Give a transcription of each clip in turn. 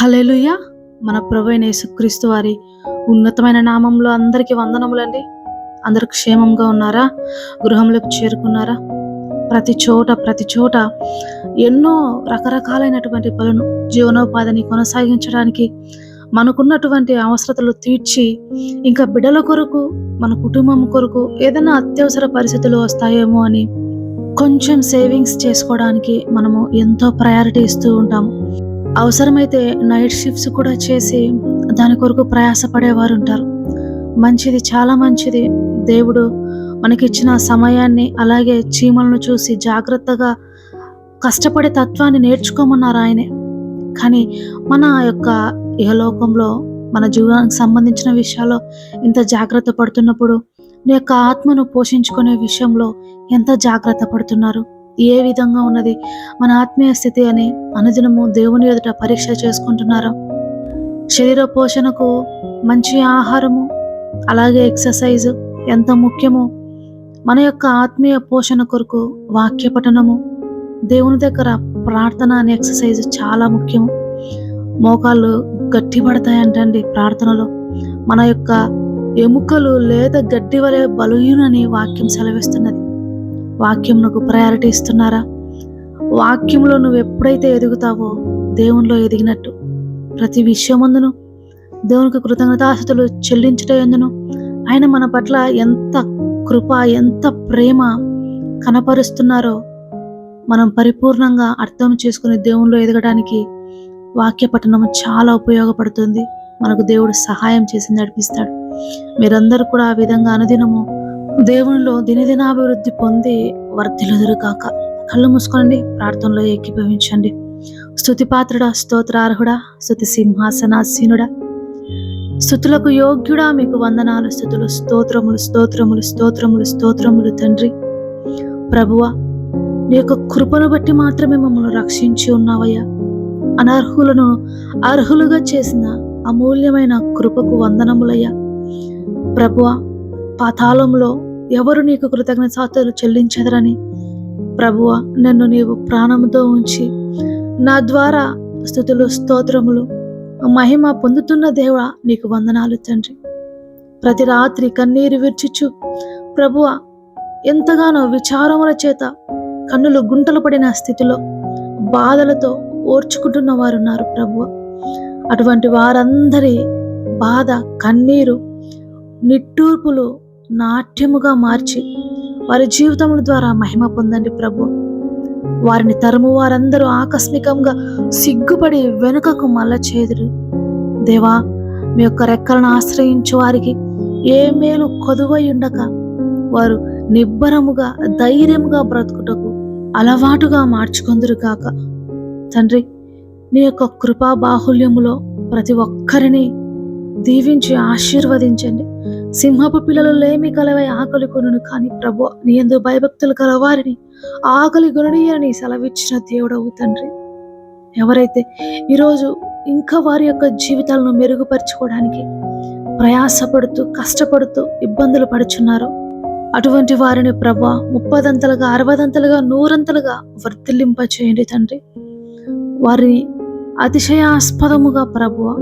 హల్లెలూయా. మన ప్రభు యేసుక్రీస్తు వారి ఉన్నతమైన నామంలో అందరికీ వందనములండి. అందరూ క్షేమంగా ఉన్నారా? గృహంలోకి చేరుకున్నారా? ప్రతి చోట ప్రతి చోట ఎన్నో రకరకాలైనటువంటి పనులు జీవనోపాధిని కొనసాగించడానికి మనకున్నటువంటి అవసరతలు తీర్చి ఇంకా బిడ్డల కొరకు మన కుటుంబం కొరకు ఏదైనా అత్యవసర పరిస్థితులు వస్తాయేమో అని కొంచెం సేవింగ్స్ చేసుకోవడానికి మనము ఎంతో ప్రయారిటీ ఇస్తూ ఉంటాము. అవసరమైతే నైట్ షిఫ్ట్స్ కూడా చేసి దాని కొరకు ప్రయాసపడేవారు ఉంటారు. మంచిది చాలా మంచిది. దేవుడు మనకిచ్చిన సమయాన్ని అలాగే చీమలను చూసి జాగ్రత్తగా కష్టపడే తత్వాన్ని నేర్చుకోమన్నారు ఆయనే. కానీ మన యొక్క ఇహలోకంలో మన జీవనానికి సంబంధించిన విషయాల్లో ఇంత జాగ్రత్త పడుతున్నప్పుడు నీ యొక్క ఆత్మను పోషించుకునే విషయంలో ఎంత జాగ్రత్త పడుతున్నారు? ఏ విధంగా ఉన్నది? మన ఆత్మీయ స్థితి అని అనుదినము దేవుని ఎదుట పరీక్ష చేసుకుంటున్నారా? శరీర పోషణకు మంచి ఆహారము అలాగే ఎక్సర్సైజ్ ఎంత ముఖ్యమో మన యొక్క ఆత్మీయ పోషణ కొరకు వాక్య పఠనము దేవుని దగ్గర ప్రార్థన అనే ఎక్సర్సైజ్ చాలా ముఖ్యము. మోకాళ్ళు గట్టిపడతాయంటండి ప్రార్థనలో. మన యొక్క ఎముకలు లేదా గడ్డి వలె బలహీనని వాక్యం సెలవిస్తున్నది. వాక్యంకు ప్రయారిటీ ఇస్తున్నారా? వాక్యంలో నువ్వు ఎప్పుడైతే ఎదుగుతావో దేవునిలో ఎదిగినట్టు ప్రతి విషయమందును దేవునికి కృతజ్ఞతాస్థుతులు చెల్లించటందును ఆయన మన పట్ల ఎంత కృప ఎంత ప్రేమ కనపరుస్తున్నారో మనం పరిపూర్ణంగా అర్థం చేసుకుని దేవునిలో ఎదగడానికి వాక్య పఠనం చాలా ఉపయోగపడుతుంది. మనకు దేవుడు సహాయం చేసి నడిపిస్తాడు. మీరందరూ కూడా ఆ విధంగా అనుదినము దేవునిలో దినదినాభివృద్ధి పొంది వర్ధిలుదురుగాక కళ్ళు మూసుకోండి ప్రార్థనలో ఏకీభవించండి. స్థుతి పాత్రుడా స్తోత్రార్హుడా స్థుతి సింహాసనాసీనుడా. స్థుతులకు యోగ్యుడా మీకు వందనాలు స్థుతులు స్తోత్రములు స్తోత్రములు స్తోత్రములు స్తోత్రములు తండ్రి. ప్రభువా నీ యొక్క కృపను బట్టి మాత్రమే మమ్మల్ని రక్షించి ఉన్నావయ్యా. అనర్హులను అర్హులుగా చేసిన అమూల్యమైన కృపకు వందనములయ్యా. ప్రభువా పాతాళంలో ఎవరు నీకు కృతజ్ఞతాస్తులు చెల్లించదరని? ప్రభువ నన్ను నీవు ప్రాణముతో ఉంచి నా ద్వారా స్థుతులు స్తోత్రములు మహిమ పొందుతున్న దేవా నీకు వందనాలు తండ్రి. ప్రతి రాత్రి కన్నీరు విర్చుచు ప్రభువ ఎంతగానో విచారముల చేత కన్నులు గుంటలు పడిన స్థితిలో బాధలతో ఓర్చుకుంటున్న వారున్నారు ప్రభువ. అటువంటి వారందరి బాధ కన్నీరు నిట్టూర్పులు నాట్యముగా మార్చి వారి జీవితముల ద్వారా మహిమ పొందండి ప్రభు. వారిని తరుము వారందరూ ఆకస్మికంగా సిగ్గుపడి వెనుకకు మల్ల చేదురు దేవా మీ యొక్క రెక్కలను ఆశ్రయించు వారికి ఏ మేలు కొదువై ఉండక. వారు నిబ్బరముగా ధైర్యముగా బ్రతుకుటకు అలవాటుగా మార్చుకొందురు కాక తండ్రి నీ యొక్క కృపా బాహుల్యములో ప్రతి ఒక్కరిని దీవించి ఆశీర్వదించండి. సింహపు పిల్లలు లేమి కలవై ఆకలి కొనును కానీ ప్రభు నీ ఎందు భయభక్తులు కలవారిని. ఆకలి గుణనీయని సెలవిచ్చిన దేవుడవు తండ్రి. ఎవరైతే ఈరోజు ఇంకా వారి యొక్క జీవితాలను మెరుగుపరుచుకోవడానికి ప్రయాసపడుతూ కష్టపడుతూ ఇబ్బందులు పడుచున్నారో అటువంటి వారిని ప్రభా ముప్పదంతలుగా అరవదంతలుగా నూరంతలుగా వర్తిల్లింప చేయండి తండ్రి. వారిని అతిశయాస్పదముగా ప్రభువ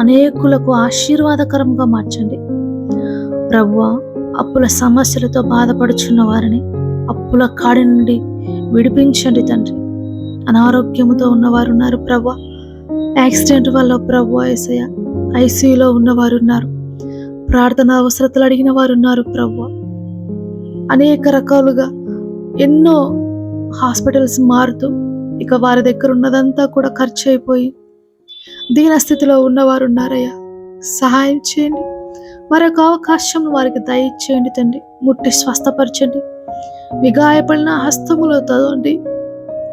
అనేకులకు ఆశీర్వాదకరంగా మార్చండి. ప్రభువ అప్పుల సమస్యలతో బాధపడుచున్న వారిని అప్పుల కాడి నుండి విడిపించండి తండ్రి. అనారోగ్యముతో ఉన్నవారు ఉన్నారు ప్రభా యాక్సిడెంట్ వల్ల ప్రభు ఏసయ్య ఐసీయూలో ఉన్నవారు ఉన్నారు ప్రార్థన అవసరతలు అడిగిన వారు ఉన్నారు ప్రభు అనేక రకాలుగా ఎన్నో హాస్పిటల్స్ మారుతూ ఇక వారి దగ్గర ఉన్నదంతా కూడా ఖర్చు అయిపోయి దీన స్థితిలో ఉన్నవారు ఉన్నారయ్యా సహాయం చేయండి. మరొక అవకాశం వారికి దయచేయండి తండ్రి. ముట్టి స్వస్థపరచండి. మీ గాయపడిన హస్తములో తదండి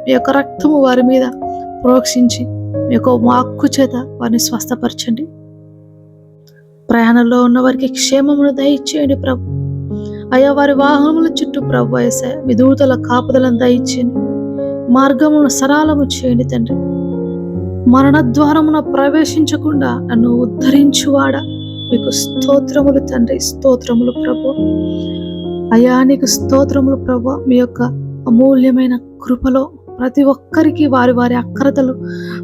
మీ యొక్క రక్తము వారి మీద ప్రోక్షించి మీ యొక్క వాక్కు చేత వారిని స్వస్థపరచండి. ప్రయాణంలో ఉన్న వారికి క్షేమమును దయచేయండి ప్రభు. అయ్యా వారి వాహనముల చుట్టూ ప్రభు వేసా మీ దూతల కాపుదలను దయచేయండి. మార్గమును సరళము చేయండి తండ్రి. మరణద్వారమున ప్రవేశించకుండా నన్ను ఉద్ధరించువాడా? మీకు స్తోత్రములు తండ్రి స్తోత్రములు ప్రభు. అయా నీకు స్తోత్రములు ప్రభు. మీ యొక్క అమూల్యమైన కృపలో ప్రతి ఒక్కరికి వారి వారి అక్రతలు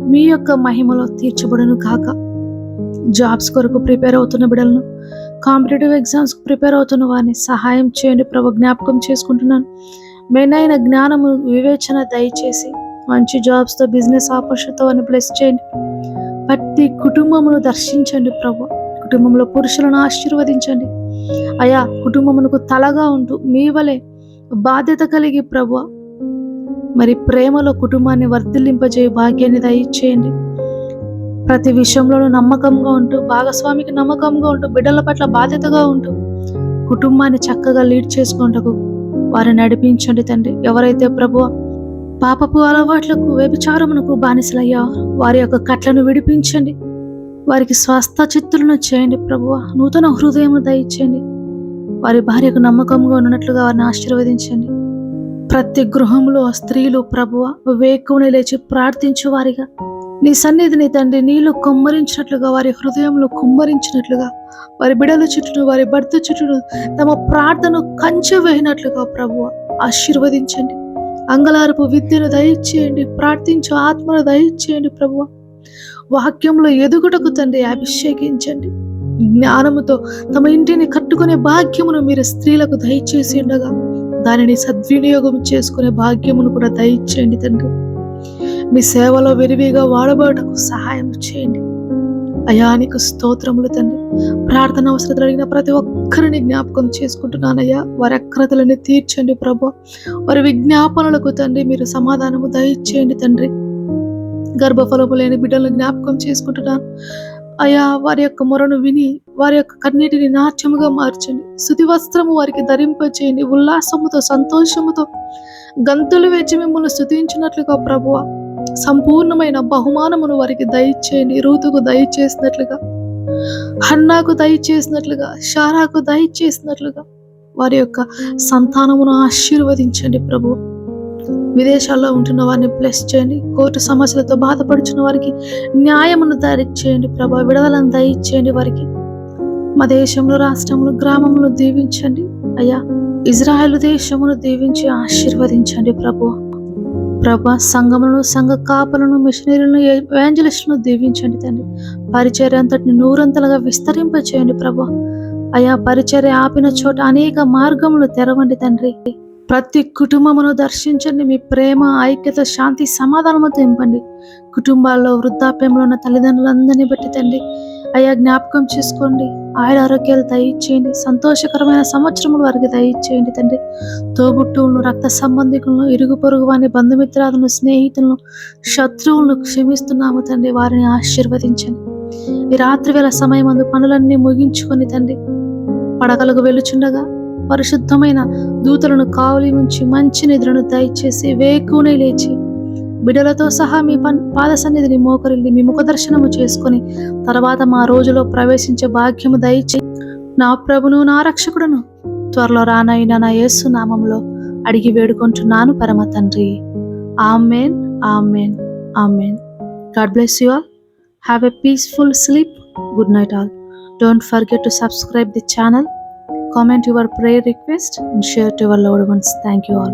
మీ యొక్క మహిమలో తీర్చబడును కాక జాబ్స్ కొరకు ప్రిపేర్ అవుతున్న బిడ్డలను కాంపిటేటివ్ ఎగ్జామ్స్కి ప్రిపేర్ అవుతున్న వారిని సహాయం చేయండి ప్రభు. జ్ఞాపకం చేసుకుంటున్నాను. మెయిన్ జ్ఞానము వివేచన దయచేసి మంచి జాబ్స్తో బిజినెస్ ఆపర్చునిటీతో అని బ్లెస్ చేయండి. ప్రతి కుటుంబమును దర్శించండి ప్రభు. కుటుంబంలో పురుషులను ఆశీర్వదించండి. అయా కుటుంబమునకు తలగా ఉంటూ మీ వలె బాధ్యత కలిగి ప్రభు మరి ప్రేమలో కుటుంబాన్ని వర్ధిల్లింపజేయ భాగ్యాన్ని దయచేయండి. ప్రతి విషయంలోనూ నమ్మకంగా ఉంటూ భాగస్వామికి నమ్మకంగా ఉంటూ బిడ్డల పట్ల బాధ్యతగా ఉంటూ కుటుంబాన్ని చక్కగా లీడ్ చేసుకుంటకు వారిని నడిపించండి తండ్రి. ఎవరైతే ప్రభు పాపపు అలవాట్లకు వ్యభిచారమునకు బానిసలయ్యా వారి యొక్క కట్లను విడిపించండి. వారికి స్వస్థ చిత్తులను చేయండి ప్రభువ. నూతన హృదయం దయచేయండి. వారి భార్యకు నమ్మకంగా ఉన్నట్లుగా వారిని ఆశీర్వదించండి. ప్రతి గృహంలో స్త్రీలు ప్రభువ వేకుని లేచి ప్రార్థించు వారిగా. నీ సన్నిధిని తండ్రి నీళ్ళు కుమ్మరించినట్లుగా వారి హృదయంలో కుమ్మరించినట్లుగా వారి బిడల చుట్టూ వారి భర్త చుట్టూ తమ ప్రార్థన కంచె వేయినట్లుగా ప్రభువ ఆశీర్వదించండి. అంగలారపు విద్యను దయచేయండి ప్రార్థించు ఆత్మను దయచేయండి ప్రభువ. వాక్యంలో ఎదుగుటకు తండ్రి అభిషేకించండి. జ్ఞానముతో తమ ఇంటిని కట్టుకునే భాగ్యమును మీరు స్త్రీలకు దయచేసి ఉండగా దానిని సద్వినియోగం చేసుకునే భాగ్యమును కూడా దయచేయండి తండ్రి. మీ సేవలో విరివిగా వాడబడటకు సహాయం చేయండి. అయానికి స్తోత్రములు తండ్రి. ప్రార్థన అవసరం అడిగిన ప్రతి ఒక్కరిని జ్ఞాపకం చేసుకుంటున్నానయ్యా. వారి అక్రతలని తీర్చండి ప్రభు. వారి విజ్ఞాపనలకు తండ్రి మీరు సమాధానము దయచేయండి తండ్రి. గర్భఫలము లేని బిడ్డలను జ్ఞాపకం చేసుకుంటున్నాను. అయా వారి యొక్క మొరను విని వారి యొక్క కన్నీటిని నాట్యముగా మార్చండి. సుతి వస్త్రము వారికి ధరింపచేయండి. ఉల్లాసముతో సంతోషముతో గంతులు వేచి మిమ్మల్ని స్థుతించినట్లుగా ప్రభువ. సంపూర్ణమైన బహుమానమును వారికి దయచేయండి. రూతుకు దయచేసినట్లుగా హన్నాకు దయచేసినట్లుగా షారాకు దయచేసినట్లుగా వారి యొక్క సంతానమును ఆశీర్వదించండి ప్రభు విదేశాల్లో ఉంటున్న వారిని ప్లస్ చేయండి. కోర్టు సమస్యలతో బాధపడుచున్న వారికి న్యాయమును చేయండి. ప్రభా విడుదలను దయచేయండి వారికి. మా దేశంలో రాష్ట్రంలో గ్రామంలో దీవించండి. అయ్యా ఇజ్రాయెల్ దేశమును దీవించి ఆశీర్వదించండి ప్రభు. ప్రభ సంఘములను సంఘ కాపలను మిషనరీలను వ్యాంజలిస్టులను దీవించండి తండ్రి. పరిచర్య అంతటిని నూరంతలుగా విస్తరింపచేయండి ప్రభా. అయా పరిచర్య ఆపిన చోట అనేక మార్గములు తెరవండి తండ్రి. ప్రతి కుటుంబమును దర్శించండి. మీ ప్రేమ ఐక్యత శాంతి సమాధానము తెంపండి. కుటుంబాల్లో వృద్ధాప్యంలో ఉన్న తల్లిదండ్రులందరినీ బట్టి తండ్రి అయ్యా జ్ఞాపకం చేసుకోండి. ఆయుర ఆరోగ్యాలు దయచేయండి. సంతోషకరమైన సంవత్సరములు వారికి దయచేయండి తండ్రి. తోబుట్టువులను రక్త సంబంధికులను ఇరుగు పొరుగు వారిని బంధుమిత్రాలను స్నేహితులను శత్రువులను క్షమిస్తున్నాము తండ్రి. వారిని ఆశీర్వదించండి. ఈ రాత్రి వేళ సమయం అందు పనులన్నీ ముగించుకొని తండ్రి పడకలకు వెళ్ళుచుండగా పరిశుద్ధమైన దూతలను కావలి ఉంచి మంచి నిద్రను దయచేసి వేకునే లేచి బిడలతో సహా మీ పన్ పాద సన్నిధిని మోకరిల్లి మీ ముఖ దర్శనము చేసుకుని తర్వాత మా రోజులో ప్రవేశించే భాగ్యము దయచి నా ప్రభును నా రక్షకుడును త్వరలో రానైన నా యేసు నామంలో అడిగి వేడుకుంటున్నాను పరమ తండ్రి. Amen amen amen. God bless you all. Have a peaceful sleep. Good night all. Don't forget to subscribe the channel. Comment your prayer request and share to our loved ones thank you all